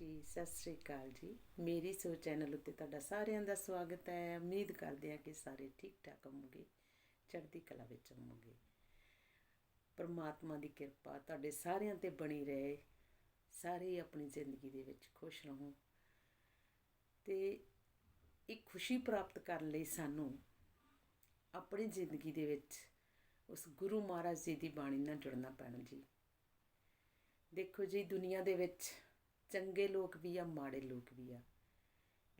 ਜੀ, ਸਤਿ ਸ੍ਰੀ ਅਕਾਲ ਜੀ। ਮੇਰੀ ਸੋ ਚੈਨਲ ਉੱਤੇ ਤੁਹਾਡਾ ਸਾਰਿਆਂ ਦਾ ਸਵਾਗਤ ਹੈ। ਉਮੀਦ ਕਰਦੇ ਹਾਂ ਕਿ ਸਾਰੇ ਠੀਕ ਠਾਕ ਹੋਵੋਗੇ, ਚੜ੍ਹਦੀ ਕਲਾ ਵਿੱਚ ਹੋਵੋਗੇ। ਪਰਮਾਤਮਾ ਦੀ ਕਿਰਪਾ ਤੁਹਾਡੇ ਸਾਰਿਆਂ ਤੇ ਬਣੀ ਰਹੇ। ਸਾਰੇ ਆਪਣੀ ਜ਼ਿੰਦਗੀ ਦੇ ਵਿੱਚ ਖੁਸ਼ ਰਹੋ। ਤੇ ਇੱਕ ਖੁਸ਼ੀ ਪ੍ਰਾਪਤ ਕਰਨ ਲਈ ਸਾਨੂੰ ਆਪਣੀ ਜ਼ਿੰਦਗੀ ਦੇ ਵਿੱਚ ਉਸ ਗੁਰੂ ਮਹਾਰਾਜ ਜੀ ਦੀ ਬਾਣੀ ਨਾਲ ਜੁੜਨਾ ਪੈਣਾ ਜੀ। ਦੇਖੋ ਜੀ, ਦੁਨੀਆ ਦੇ ਵਿੱਚ ਚੰਗੇ ਲੋਕ ਵੀ ਆ, ਮਾੜੇ ਲੋਕ ਵੀ ਆ।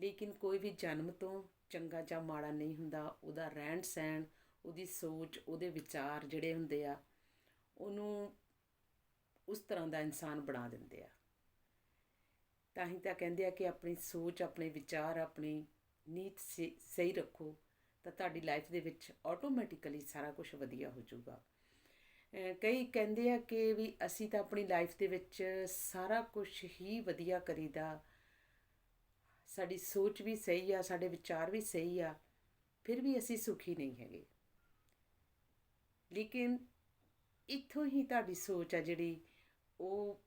ਲੇਕਿਨ ਕੋਈ ਵੀ ਜਨਮ ਤੋਂ ਚੰਗਾ ਜਾਂ ਮਾੜਾ ਨਹੀਂ ਹੁੰਦਾ, ਉਹਦਾ ਰਹਿਣ ਸਹਿਣ, ਉਹਦੀ ਸੋਚ, ਉਹਦੇ ਵਿਚਾਰ ਜਿਹੜੇ ਹੁੰਦੇ ਆ, ਉਹਨੂੰ ਉਸ ਤਰ੍ਹਾਂ ਦਾ ਇਨਸਾਨ ਬਣਾ ਦਿੰਦੇ ਆ। ਤਾਂ ਹੀ ਤਾਂ ਕਹਿੰਦੇ ਆ ਕਿ ਆਪਣੀ ਸੋਚ, ਆਪਣੇ ਵਿਚਾਰ, ਆਪਣੀ ਨੀਤ ਸੇ- ਸਹੀ ਰੱਖੋ, ਤਾਂ ਤੁਹਾਡੀ ਲਾਈਫ ਦੇ ਵਿੱਚ ਆਟੋਮੈਟਿਕਲੀ ਸਾਰਾ ਕੁਝ ਵਧੀਆ ਹੋ ਜਾਊਗਾ। ਕਈ ਕਹਿੰਦੇ ਆ ਕਿ ਵੀ ਅਸੀਂ ਤਾਂ ਆਪਣੀ ਲਾਈਫ ਦੇ ਵਿੱਚ ਸਾਰਾ ਕੁਝ ਹੀ ਵਧੀਆ ਕਰੀਦਾ। ਸਾਡੀ ਸੋਚ ਵੀ ਸਹੀ ਆ, ਸਾਡੇ ਵਿਚਾਰ ਵੀ ਸਹੀ ਆ, ਫਿਰ ਵੀ ਅਸੀਂ ਸੁਖੀ ਨਹੀਂ ਹੈਗੇ। ਲੇਕਿਨ ਇੱਥੋਂ ਹੀ ਤੁਹਾਡੀ ਸੋਚ ਆ ਜਿਹੜੀ, ਉਹ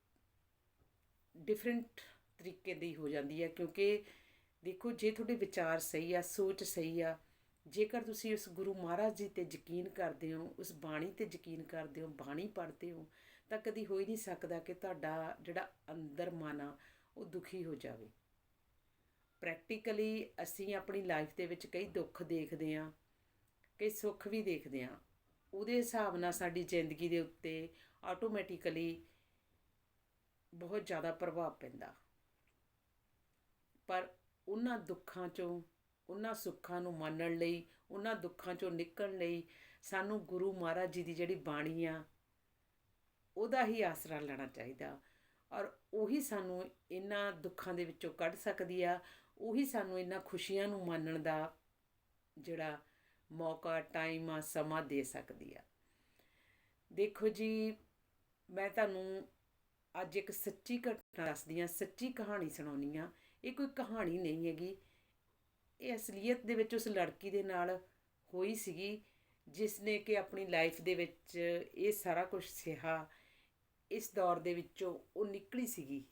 ਡਿਫਰੈਂਟ ਤਰੀਕੇ ਦੀ ਹੋ ਜਾਂਦੀ ਹੈ ਕਿਉਂਕਿ ਦੇਖੋ ਜੇ ਤੁਹਾਡੇ ਵਿਚਾਰ ਸਹੀ ਆ, ਸੋਚ ਸਹੀ ਆ ਜੇਕਰ ਤੁਸੀਂ ਉਸ ਗੁਰੂ ਮਹਾਰਾਜ ਜੀ ਤੇ ਯਕੀਨ ਕਰਦੇ ਹੋ, ਉਸ ਬਾਣੀ ਤੇ ਯਕੀਨ ਕਰਦੇ ਹੋ, ਬਾਣੀ ਪੜ੍ਹਦੇ ਹੋ, ਤਾਂ ਕਦੀ ਹੋ ਹੀ ਨਹੀਂ ਸਕਦਾ ਕਿ ਤੁਹਾਡਾ ਜਿਹੜਾ ਅੰਦਰ ਮਨ ਆ, ਉਹ ਦੁਖੀ ਹੋ ਜਾਵੇ। ਪ੍ਰੈਕਟੀਕਲੀ ਅਸੀਂ ਆਪਣੀ ਲਾਈਫ ਦੇ ਵਿੱਚ ਕਈ ਦੁੱਖ ਦੇਖਦੇ ਹਾਂ, ਕਈ ਸੁੱਖ ਵੀ ਦੇਖਦੇ ਹਾਂ। ਉਹਦੇ ਹਿਸਾਬ ਨਾਲ ਸਾਡੀ ਜ਼ਿੰਦਗੀ ਦੇ ਉੱਤੇ ਆਟੋਮੈਟਿਕਲੀ ਬਹੁਤ ਜ਼ਿਆਦਾ ਪ੍ਰਭਾਵ ਪੈਂਦਾ। ਪਰ ਉਹਨਾਂ ਦੁੱਖਾਂ ਚੋਂ ਉਹਨਾਂ ਸੁੱਖਾਂ ਨੂੰ ਮੰਨਣ ਲਈ, ਉਹਨਾਂ ਦੁੱਖਾਂ ਚੋਂ ਨਿਕਲਣ ਲਈ ਸਾਨੂੰ ਗੁਰੂ ਮਹਾਰਾਜ ਜੀ ਦੀ ਜਿਹੜੀ ਬਾਣੀ ਆ, ਉਹਦਾ ਹੀ ਆਸਰਾ ਲੈਣਾ ਚਾਹੀਦਾ। ਔਰ ਉਹੀ ਸਾਨੂੰ ਇਹਨਾਂ ਦੁੱਖਾਂ ਦੇ ਵਿੱਚੋਂ ਕੱਢ ਸਕਦੀ ਆ, ਉਹੀ ਸਾਨੂੰ ਇਹਨਾਂ ਖੁਸ਼ੀਆਂ ਨੂੰ ਮੰਨਣ ਦਾ ਜਿਹੜਾ ਮੌਕਾ ਟਾਈਮ ਆ, ਸਮਾਂ ਦੇ ਸਕਦੀ ਆ। ਦੇਖੋ ਜੀ, ਮੈਂ ਤੁਹਾਨੂੰ ਅੱਜ ਇੱਕ ਸੱਚੀ ਘਟਨਾ ਦੱਸਦੀ ਹਾਂ ਸੱਚੀ ਕਹਾਣੀ ਸੁਣਾਉਣੀ ਆ। ਇਹ ਕੋਈ ਕਹਾਣੀ ਨਹੀਂ ਹੈਗੀ। ਇਹ ਅਸਲੀਅਤ ਦੇ ਵਿੱਚ ਉਸ ਲੜਕੀ ਦੇ ਨਾਲ ਹੋਈ ਸੀਗੀ, ਜਿਸ ਨੇ ਕਿ ਆਪਣੀ ਲਾਈਫ ਦੇ ਵਿੱਚ ਇਹ ਸਾਰਾ ਕੁਝ ਸਿਹਾ। ਇਸ ਦੌਰ ਦੇ ਵਿੱਚੋਂ ਉਹ ਨਿਕਲੀ ਸੀਗੀ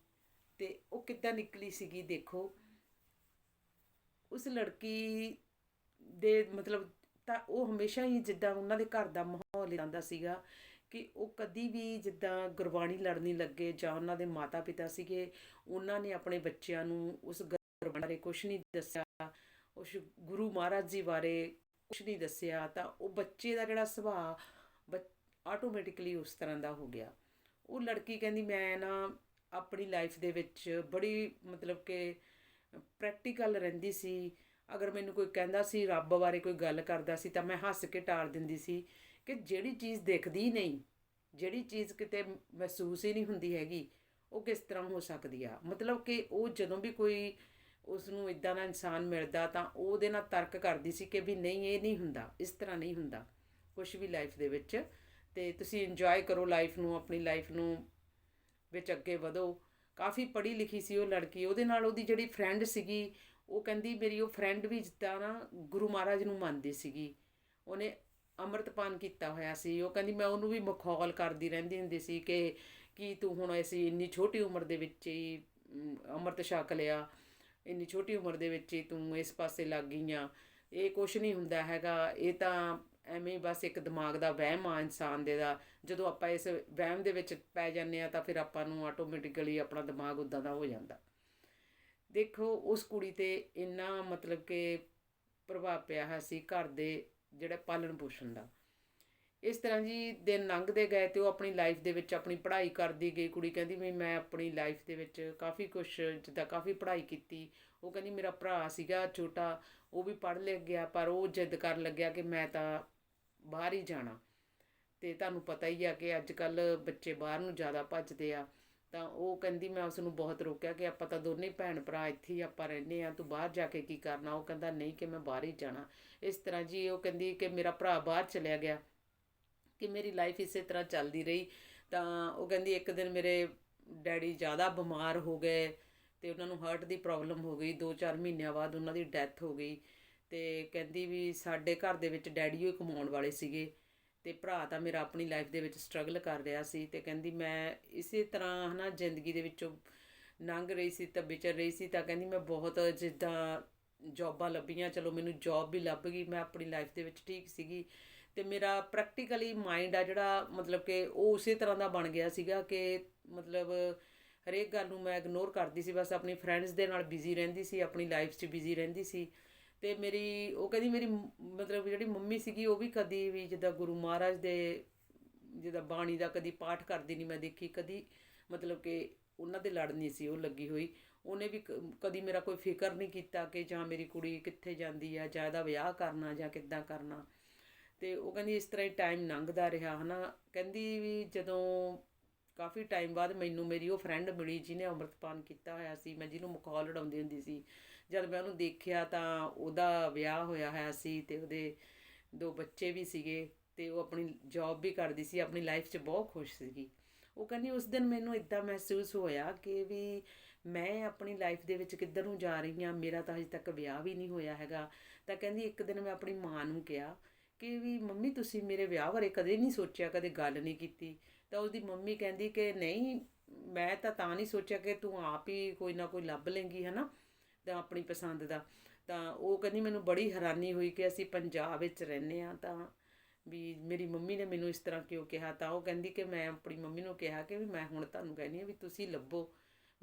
ਤੇ ਉਹ ਕਿੱਦਾਂ ਨਿਕਲੀ ਸੀਗੀ ਦੇਖੋ, ਉਸ ਲੜਕੀ ਦੇ ਮਤਲਬ ਤਾਂ ਉਹ ਹਮੇਸ਼ਾ ਹੀ ਜਿੱਦਾਂ ਉਹਨਾਂ ਦੇ ਘਰ ਦਾ ਮਾਹੌਲ ਇਦਾਂ ਸੀਗਾ ਕਿ ਉਹ ਕਦੀ ਵੀ ਜਿੱਦਾਂ ਗੁਰਬਾਣੀ ਲੜਨੀ ਲੱਗੇ ਜਾਂ ਉਹਨਾਂ ਦੇ ਮਾਤਾ ਪਿਤਾ ਸੀਗੇ, ਉਹਨਾਂ ਨੇ ਆਪਣੇ ਬੱਚਿਆਂ ਨੂੰ ਉਸ ਗੁਰਬਾਣੀ ਬਾਰੇ ਕੁਝ ਨਹੀਂ ਦੱਸਿਆ। ਉਸ ਗੁਰੂ ਮਹਾਰਾਜ ਜੀ ਬਾਰੇ ਕੁਝ ਨਹੀਂ ਦੱਸਿਆ, ਤਾਂ ਉਹ ਬੱਚੇ ਦਾ ਜਿਹੜਾ ਸੁਭਾਅ ਆਟੋਮੈਟਿਕਲੀ ਉਸ ਤਰ੍ਹਾਂ ਦਾ ਹੋ ਗਿਆ। ਉਹ ਲੜਕੀ ਕਹਿੰਦੀ, ਮੈਂ ਨਾ ਆਪਣੀ ਲਾਈਫ ਦੇ ਵਿੱਚ ਬੜੀ ਮਤਲਬ ਕਿ ਪ੍ਰੈਕਟੀਕਲ ਰਹਿੰਦੀ ਸੀ। ਅਗਰ ਮੈਨੂੰ ਕੋਈ ਕਹਿੰਦਾ ਸੀ, ਰੱਬ ਬਾਰੇ ਕੋਈ ਗੱਲ ਕਰਦਾ ਸੀ, ਤਾਂ ਮੈਂ ਹੱਸ ਕੇ ਟਾਲ ਦਿੰਦੀ ਸੀ ਕਿ ਜਿਹੜੀ ਚੀਜ਼ ਦਿਖਦੀ ਨਹੀਂ, ਜਿਹੜੀ ਚੀਜ਼ ਕਿਤੇ ਮਹਿਸੂਸ ਹੀ ਨਹੀਂ ਹੁੰਦੀ ਹੈਗੀ, ਉਹ ਕਿਸ ਤਰ੍ਹਾਂ ਹੋ ਸਕਦੀ ਆ? ਮਤਲਬ ਕਿ ਉਹ ਜਦੋਂ ਵੀ ਕੋਈ ਉਸ ਨੂੰ ਇਦਾਂ ਦਾ ਇਨਸਾਨ ਮਿਲਦਾ ਤਾਂ ਉਹ ਉਹਦੇ ਨਾਲ ਤਰਕ ਕਰਦੀ ਸੀ ਕਿ ਵੀ ਨਹੀਂ, ਇਹ ਨਹੀਂ ਹੁੰਦਾ, ਇਸ ਤਰ੍ਹਾਂ ਨਹੀਂ ਹੁੰਦਾ ਕੁਝ ਵੀ ਲਾਈਫ ਦੇ ਵਿੱਚ। ਤੇ ਤੁਸੀਂ ਇੰਜੋਏ ਕਰੋ ਲਾਈਫ ਨੂੰ, ਆਪਣੀ ਲਾਈਫ ਨੂੰ ਵਿੱਚ ਅੱਗੇ ਵਧੋ। ਕਾਫੀ ਪੜ੍ਹੀ ਲਿਖੀ ਸੀ ਉਹ ਲੜਕੀ, ਉਹਦੇ ਨਾਲ ਉਹਦੀ ਜਿਹੜੀ ਫਰੈਂਡ ਸੀਗੀ, ਉਹ ਕਹਿੰਦੀ ਮੇਰੀ ਉਹ ਫਰੈਂਡ ਵੀ ਜਿੱਦਾਂ ਨਾ ਗੁਰੂ ਮਹਾਰਾਜ ਨੂੰ ਮੰਨਦੀ ਸੀਗੀ। ਉਹਨੇ ਅੰਮ੍ਰਿਤਪਾਨ ਕੀਤਾ ਹੋਇਆ ਸੀ। ਉਹ ਕਹਿੰਦੀ ਮੈਂ ਉਹਨੂੰ ਵੀ ਮਖੌਲ ਕਰਦੀ ਰਹਿੰਦੀ ਹੁੰਦੀ ਸੀ ਕਿ ਕੀ ਤੂੰ ਹੁਣ ਅਸੀਂ ਇੰਨੀ ਛੋਟੀ ਉਮਰ ਦੇ ਵਿੱਚ ਹੀ ਅੰਮ੍ਰਿਤ ਛਕ ਲਿਆ। ਇੰਨੀ ਛੋਟੀ ਉਮਰ ਦੇ ਵਿੱਚ ਹੀ ਤੂੰ ਇਸ ਪਾਸੇ ਲੱਗ ਗਈ ਆ। ਇਹ ਕੁਛ ਨਹੀਂ ਹੁੰਦਾ ਹੈਗਾ। ਇਹ ਤਾਂ ਐਵੇਂ ਹੀ ਬਸ ਇੱਕ ਦਿਮਾਗ ਦਾ ਵਹਿਮ ਆ ਇਨਸਾਨ ਦੇ ਦਾ। ਜਦੋਂ ਆਪਾਂ ਇਸ ਵਹਿਮ ਦੇ ਵਿੱਚ ਪੈ ਜਾਂਦੇ ਆ ਤਾਂ ਫਿਰ ਆਪਾਂ ਨੂੰ ਆਟੋਮੈਟਿਕਲੀ ਆਪਣਾ ਦਿਮਾਗ ਉਦਾਂ ਦਾ ਹੋ ਜਾਂਦਾ। ਦੇਖੋ, ਉਸ ਕੁੜੀ ਤੇ ਇੰਨਾ ਮਤਲਬ ਕਿ ਪ੍ਰਭਾਵ ਪਿਆ ਹੈ ਸੀ ਘਰ ਦੇ ਜਿਹੜਾ ਪਾਲਣ ਪੋਸ਼ਣ ਦਾ। ਇਸ ਤਰ੍ਹਾਂ ਜੀ ਦਿਨ ਲੰਘਦੇ ਗਏ ਤੇ ਉਹ ਆਪਣੀ ਲਾਈਫ ਦੇ ਵਿੱਚ ਆਪਣੀ ਪੜ੍ਹਾਈ ਕਰਦੀ ਗਈ। ਕੁੜੀ ਕਹਿੰਦੀ ਵੀ ਮੈਂ ਆਪਣੀ ਲਾਈਫ ਦੇ ਵਿੱਚ ਕਾਫੀ ਕੁਝ ਜਿੱਦਾਂ ਕਾਫੀ ਪੜ੍ਹਾਈ ਕੀਤੀ। ਉਹ ਕਹਿੰਦੀ ਮੇਰਾ ਭਰਾ ਸੀਗਾ ਛੋਟਾ, ਉਹ ਵੀ ਪੜ੍ਹ ਲਿਖ ਗਿਆ, ਪਰ ਉਹ ਜਿੱਦ ਕਰਨ ਲੱਗਿਆ ਕਿ ਮੈਂ ਤਾਂ ਬਾਹਰ ਹੀ ਜਾਣਾ। ਤੇ ਤੁਹਾਨੂੰ ਪਤਾ ਹੀ ਆ ਕਿ ਅੱਜ ਕੱਲ ਬੱਚੇ ਬਾਹਰ ਨੂੰ ਜ਼ਿਆਦਾ ਭੱਜਦੇ ਆ। ਤਾਂ ਉਹ ਕਹਿੰਦੀ ਮੈਂ ਉਸ ਨੂੰ ਬਹੁਤ ਰੋਕਿਆ ਕਿ ਆਪਾਂ ਤਾਂ ਦੋਨੇ ਭੈਣ ਭਰਾ ਇੱਥੇ ਹੀ ਆਪਾਂ ਰਹਿੰਦੇ ਆ ਤੂੰ ਬਾਹਰ ਜਾ ਕੇ ਕੀ ਕਰਨਾ? ਉਹ ਕਹਿੰਦਾ ਨਹੀਂ ਕਿ ਮੈਂ ਬਾਹਰ ਹੀ ਜਾਣਾ। ਇਸ ਤਰ੍ਹਾਂ ਜੀ ਉਹ ਕਹਿੰਦੀ ਕਿ ਮੇਰਾ ਭਰਾ ਬਾਹਰ ਚਲਿਆ ਗਿਆ। ਕਿ ਮੇਰੀ ਲਾਈਫ ਇਸੇ ਤਰ੍ਹਾਂ ਚੱਲਦੀ ਰਹੀ। ਤਾਂ ਉਹ ਕਹਿੰਦੀ, ਇੱਕ ਦਿਨ ਮੇਰੇ ਡੈਡੀ ਜ਼ਿਆਦਾ ਬਿਮਾਰ ਹੋ ਗਏ ਤੇ ਉਹਨਾਂ ਨੂੰ ਹਾਰਟ ਦੀ ਪ੍ਰੋਬਲਮ ਹੋ ਗਈ। 2-4 ਮਹੀਨਿਆਂ ਬਾਅਦ ਉਹਨਾਂ ਦੀ ਡੈਥ ਹੋ ਗਈ। ਤੇ ਕਹਿੰਦੀ ਵੀ ਸਾਡੇ ਘਰ ਦੇ ਵਿੱਚ ਡੈਡੀ ਹੀ ਕਮਾਉਣ ਵਾਲੇ ਸੀਗੇ ਤੇ ਭਰਾ ਤਾਂ ਮੇਰਾ ਆਪਣੀ ਲਾਈਫ ਦੇ ਵਿੱਚ ਸਟਰਗਲ ਕਰ ਰਿਹਾ ਸੀ। ਤੇ ਕਹਿੰਦੀ, ਮੈਂ ਇਸੇ ਤਰ੍ਹਾਂ ਹਨਾ ਜ਼ਿੰਦਗੀ ਦੇ ਵਿੱਚੋਂ ਲੰਘ ਰਹੀ ਸੀ, ਤਾਂ ਵਿਚਰ ਰਹੀ ਸੀ। ਤਾਂ ਕਹਿੰਦੀ, ਮੈਂ ਬਹੁਤ ਜਿੱਦਾਂ ਜੌਬਾਂ ਲੱਭੀਆਂ। ਚਲੋ, ਮੈਨੂੰ ਜੌਬ ਵੀ ਲੱਭ ਗਈ। ਮੈਂ ਆਪਣੀ ਲਾਈਫ ਦੇ ਵਿੱਚ ਠੀਕ ਸੀਗੀ। ਤੇ ਮੇਰਾ ਪ੍ਰੈਕਟੀਕਲੀ ਮਾਈਂਡ ਆ ਜਿਹੜਾ, ਮਤਲਬ ਕਿ ਉਹ ਉਸੇ ਤਰ੍ਹਾਂ ਦਾ ਬਣ ਗਿਆ ਸੀਗਾ ਕਿ ਮਤਲਬ ਹਰੇਕ ਗੱਲ ਨੂੰ ਮੈਂ ਇਗਨੋਰ ਕਰਦੀ ਸੀ, ਬਸ ਆਪਣੀ ਫਰੈਂਡਸ ਦੇ ਨਾਲ ਬਿਜ਼ੀ ਰਹਿੰਦੀ ਸੀ, ਆਪਣੀ ਲਾਈਫ 'ਚ ਬਿਜ਼ੀ ਰਹਿੰਦੀ ਸੀ। ਤੇ ਮੇਰੀ, ਉਹ ਕਹਿੰਦੀ ਮੇਰੀ ਮਤਲਬ ਜਿਹੜੀ ਮੰਮੀ ਸੀਗੀ ਉਹ ਵੀ ਕਦੀ ਵੀ ਜਿੱਦਾਂ ਗੁਰੂ ਮਹਾਰਾਜ ਦੇ ਜਿੱਦਾਂ ਬਾਣੀ ਦਾ ਕਦੀ ਪਾਠ ਕਰਦੀ ਨਹੀਂ ਮੈਂ ਦੇਖੀ, ਕਦੀ ਮਤਲਬ ਕਿ ਉਹਨਾਂ ਦੇ ਲੜ ਨਹੀਂ ਸੀ, ਉਹ ਲੱਗੀ ਹੋਈ। ਉਹਨੇ ਵੀ ਕ- ਕਦੀ ਮੇਰਾ ਕੋਈ ਫਿਕਰ ਨਹੀਂ ਕੀਤਾ ਕਿ ਜਾਂ ਮੇਰੀ ਕੁੜੀ ਕਿੱਥੇ ਜਾਂਦੀ ਆ, ਜਾਂ ਇਹਦਾ ਵਿਆਹ ਕਰਨਾ ਜਾਂ ਕਿੱਦਾਂ ਕਰਨਾ। ਤੇ ਉਹ ਕਹਿੰਦੀ ਇਸ ਤਰ੍ਹਾਂ ਹੀ ਟਾਈਮ ਲੰਘਦਾ ਰਿਹਾ, ਹਨਾ। ਕਹਿੰਦੀ ਵੀ ਜਦੋਂ ਕਾਫੀ ਟਾਈਮ ਬਾਅਦ ਮੈਨੂੰ ਮੇਰੀ ਉਹ ਫਰੈਂਡ ਮਿਲੀ ਜਿਹਨੇ ਅੰਮ੍ਰਿਤਪਾਨ ਕੀਤਾ ਹੋਇਆ ਸੀ, ਮੈਂ ਜਿਹਨੂੰ ਮਖੌਲ ਉਡਾਉਂਦੀ ਹੁੰਦੀ ਸੀ। ਜਦ ਮੈਂ ਉਹਨੂੰ ਦੇਖਿਆ ਤਾਂ ਉਹਦਾ ਵਿਆਹ ਹੋਇਆ ਹੋਇਆ ਸੀ ਤੇ ਉਹਦੇ ਦੋ ਬੱਚੇ ਵੀ ਸੀਗੇ ਤੇ ਉਹ ਆਪਣੀ ਜੌਬ ਵੀ ਕਰਦੀ ਸੀ, ਆਪਣੀ ਲਾਈਫ 'ਚ ਬਹੁਤ ਖੁਸ਼ ਸੀਗੀ। ਉਹ ਕਹਿੰਦੀ ਉਸ ਦਿਨ ਮੈਨੂੰ ਇਦਾਂ ਮਹਿਸੂਸ ਹੋਇਆ ਕਿ ਵੀ ਮੈਂ ਆਪਣੀ ਲਾਈਫ ਦੇ ਵਿੱਚ ਕਿੱਧਰ ਨੂੰ ਜਾ ਰਹੀ ਹਾਂ, ਮੇਰਾ ਤਾਂ ਅਜੇ ਤੱਕ ਵਿਆਹ ਵੀ ਨਹੀਂ ਹੋਇਆ ਹੈਗਾ। ਤਾਂ ਕਹਿੰਦੀ ਇੱਕ ਦਿਨ ਮੈਂ ਆਪਣੀ ਮਾਂ ਨੂੰ ਕਿਹਾ ਕਿ ਵੀ ਮੰਮੀ ਤੁਸੀਂ ਮੇਰੇ ਵਿਆਹ ਬਾਰੇ ਕਦੇ ਨਹੀਂ ਸੋਚਿਆ, ਕਦੇ ਗੱਲ ਨਹੀਂ ਕੀਤੀ। ਤਾਂ ਉਹਦੀ ਮੰਮੀ ਕਹਿੰਦੀ ਕਿ ਨਹੀਂ, ਮੈਂ ਤਾਂ ਤਾਂ ਨਹੀਂ ਸੋਚਿਆ ਕਿ ਤੂੰ ਆਪ ਹੀ ਕੋਈ ਨਾ ਕੋਈ ਲੱਭ ਲੇਂਗੀ, ਹਨਾ, ਤਾਂ ਆਪਣੀ ਪਸੰਦ ਦਾ। ਤਾਂ ਉਹ ਕਹਿੰਦੀ ਮੈਨੂੰ ਬੜੀ ਹੈਰਾਨੀ ਹੋਈ ਕਿ ਅਸੀਂ ਪੰਜਾਬ ਵਿੱਚ ਰਹਿੰਦੇ ਆ ਤਾਂ ਵੀ ਮੇਰੀ ਮੰਮੀ ਨੇ ਮੈਨੂੰ ਇਸ ਤਰ੍ਹਾਂ ਕਿਉਂ ਕਿਹਾ? ਤਾਂ ਉਹ ਕਹਿੰਦੀ ਕਿ ਮੈਂ ਆਪਣੀ ਮੰਮੀ ਨੂੰ ਕਿਹਾ ਕਿ ਵੀ ਮੈਂ ਹੁਣ ਤੁਹਾਨੂੰ ਕਹਿੰਦੀ ਆ ਵੀ ਤੁਸੀਂ ਲੱਭੋ।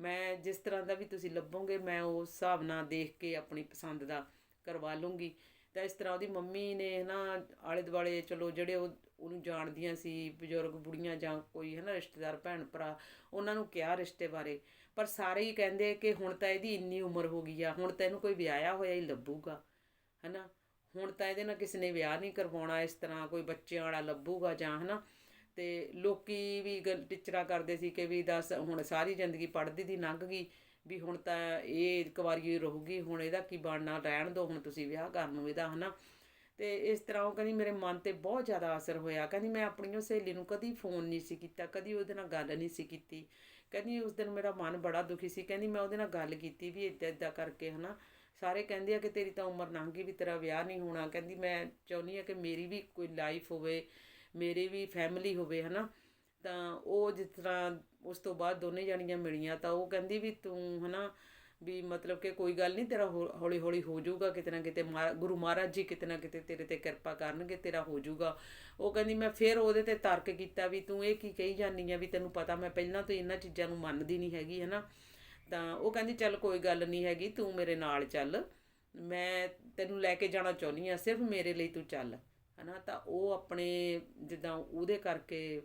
ਮੈਂ ਜਿਸ ਤਰ੍ਹਾਂ ਦਾ ਵੀ ਤੁਸੀਂ ਲੱਭੋਗੇ, ਮੈਂ ਉਸ ਹਿਸਾਬ ਨਾਲ ਦੇਖ ਕੇ ਆਪਣੀ ਪਸੰਦ ਦਾ ਕਰਵਾ ਲੂੰਗੀ। ਤਾਂ ਇਸ ਤਰ੍ਹਾਂ ਉਹਦੀ ਮੰਮੀ ਨੇ ਨਾ ਆਲੇ ਦੁਆਲੇ ਚਲੋ ਜਿਹੜੇ ਉਹ ਉਹਨੂੰ ਜਾਣਦੀਆਂ ਸੀ, ਬਜ਼ੁਰਗ ਬੁੜੀਆਂ ਜਾਂ ਕੋਈ ਹੈ ਨਾ ਰਿਸ਼ਤੇਦਾਰ ਭੈਣ ਭਰਾ ਉਹਨਾਂ ਨੂੰ ਕਿਹਾ ਰਿਸ਼ਤੇ ਬਾਰੇ। ਪਰ ਸਾਰੇ ਹੀ ਕਹਿੰਦੇ ਕਿ ਹੁਣ ਤਾਂ ਇਹਦੀ ਇੰਨੀ ਉਮਰ ਹੋ ਗਈ ਆ, ਹੁਣ ਤਾਂ ਇਹਨੂੰ ਕੋਈ ਵਿਆਹਿਆ ਹੋਇਆ ਹੀ ਲੱਭੂਗਾ ਹੈ ਨਾ ਹੁਣ ਤਾਂ ਇਹਦੇ ਨਾਲ ਕਿਸੇ ਨੇ ਵਿਆਹ ਨਹੀਂ ਕਰਵਾਉਣਾ, ਇਸ ਤਰ੍ਹਾਂ ਕੋਈ ਬੱਚਿਆਂ ਵਾਲਾ ਲੱਭੂਗਾ ਜਾਂ ਹੈ ਨਾ ਤੇ ਲੋਕੀ ਵੀ ਗੱਲ ਟਿਚਰਾ ਕਰਦੇ ਸੀ ਕਿ ਵੀ ਦੱਸ, ਹੁਣ ਸਾਰੀ ਜ਼ਿੰਦਗੀ ਪੜ੍ਹਦੀ ਦੀ ਲੰਘ ਗਈ। ਵੀ ਹੁਣ ਤਾਂ ਇਹ ਕੁਵਾਰੀ ਰਹੂਗੀ, ਹੁਣ ਇਹਦਾ ਕੀ ਬਣਨਾ, ਰਹਿਣ ਦੋ ਹੁਣ ਤੁਸੀਂ ਵਿਆਹ ਕਰਨ ਨੂੰ ਇਹਦਾ, ਹਨਾ? ਤੇ ਇਸ ਤਰ੍ਹਾਂ ਉਹ ਕਹਿੰਦੀ, ਮੇਰੇ ਮਨ ਤੇ ਬਹੁਤ ਜ਼ਿਆਦਾ ਅਸਰ ਹੋਇਆ। ਕਹਿੰਦੀ, ਮੈਂ ਆਪਣੀ ਉਹ ਸਹੇਲੀ ਨੂੰ ਕਦੀ ਫੋਨ ਨਹੀਂ ਸੀ ਕੀਤਾ, ਕਦੀ ਉਹਦੇ ਨਾਲ ਗੱਲ ਨਹੀਂ ਸੀ ਕੀਤੀ। ਕਹਿੰਦੀ, ਉਸ ਦਿਨ ਮੇਰਾ ਮਨ ਬੜਾ ਦੁਖੀ ਸੀ। ਕਹਿੰਦੀ, ਮੈਂ ਉਹਦੇ ਨਾਲ ਗੱਲ ਕੀਤੀ ਵੀ ਇੱਦਾਂ ਇੱਦਾਂ ਕਰਕੇ, ਹਨਾ? ਸਾਰੇ ਕਹਿੰਦੇ ਆ ਕਿ ਤੇਰੀ ਤਾਂ ਉਮਰ ਲੰਘ ਗਈ ਵੀ ਤੇਰਾ ਵਿਆਹ ਨਹੀਂ ਹੋਣਾ। ਕਹਿੰਦੀ, ਮੈਂ ਚਾਹੁੰਦੀ ਆ ਕਿ ਮੇਰੀ ਵੀ ਕੋਈ ਲਾਈਫ ਹੋਵੇ, ਮੇਰੀ ਵੀ ਫੈਮਿਲੀ ਹੋਵੇ, ਹਨਾ? ਤਾਂ ਉਹ ਜਿਸ ਤਰ੍ਹਾਂ ਉਸ ਤੋਂ ਬਾਅਦ ਦੋਨੇ ਜਾਣੀਆਂ ਮਿਲੀਆਂ ਤਾਂ ਉਹ ਕਹਿੰਦੀ ਵੀ ਤੂੰ ਹਨਾ ਵੀ ਮਤਲਬ ਕਿ ਕੋਈ ਗੱਲ ਨਹੀਂ ਤੇਰਾ ਹੌਲੀ ਹੌਲੀ ਹੋ ਜਾਊਗਾ, ਕਿਤੇ ਨਾ ਕਿਤੇ ਮਹਾ- ਗੁਰੂ ਮਹਾਰਾਜ ਜੀ ਕਿਤੇ ਨਾ ਕਿਤੇ ਤੇਰੇ ਤੇ ਕਿਰਪਾ ਕਰਨਗੇ, ਤੇਰਾ ਹੋ ਜਾਊਗਾ। ਉਹ ਕਹਿੰਦੀ ਮੈਂ ਫਿਰ ਉਹਦੇ ਤੇ ਤਰਕ ਕੀਤਾ ਵੀ ਤੂੰ ਇਹ ਕੀ ਕਹੀ ਜਾਂਦੀ ਆ ਵੀ ਤੈਨੂੰ ਪਤਾ ਮੈਂ ਪਹਿਲਾਂ ਤੋਂ ਇਹਨਾਂ ਚੀਜ਼ਾਂ ਨੂੰ ਮੰਨਦੀ ਨਹੀਂ ਹੈਗੀ, ਹਨਾ। ਤਾਂ ਉਹ ਕਹਿੰਦੀ ਚੱਲ ਕੋਈ ਗੱਲ ਨਹੀਂ ਹੈਗੀ, ਤੂੰ ਮੇਰੇ ਨਾਲ ਚੱਲ। ਮੈਂ ਤੈਨੂੰ ਲੈ ਕੇ ਜਾਣਾ ਚਾਹੁੰਦੀ ਆ, ਸਿਰਫ ਮੇਰੇ ਲਈ ਤੂੰ ਚੱਲ, ਹਨਾ। ਤਾਂ ਉਹ ਆਪਣੇ ਜਿੱਦਾਂ ਉਹਦੇ ਕਰਕੇ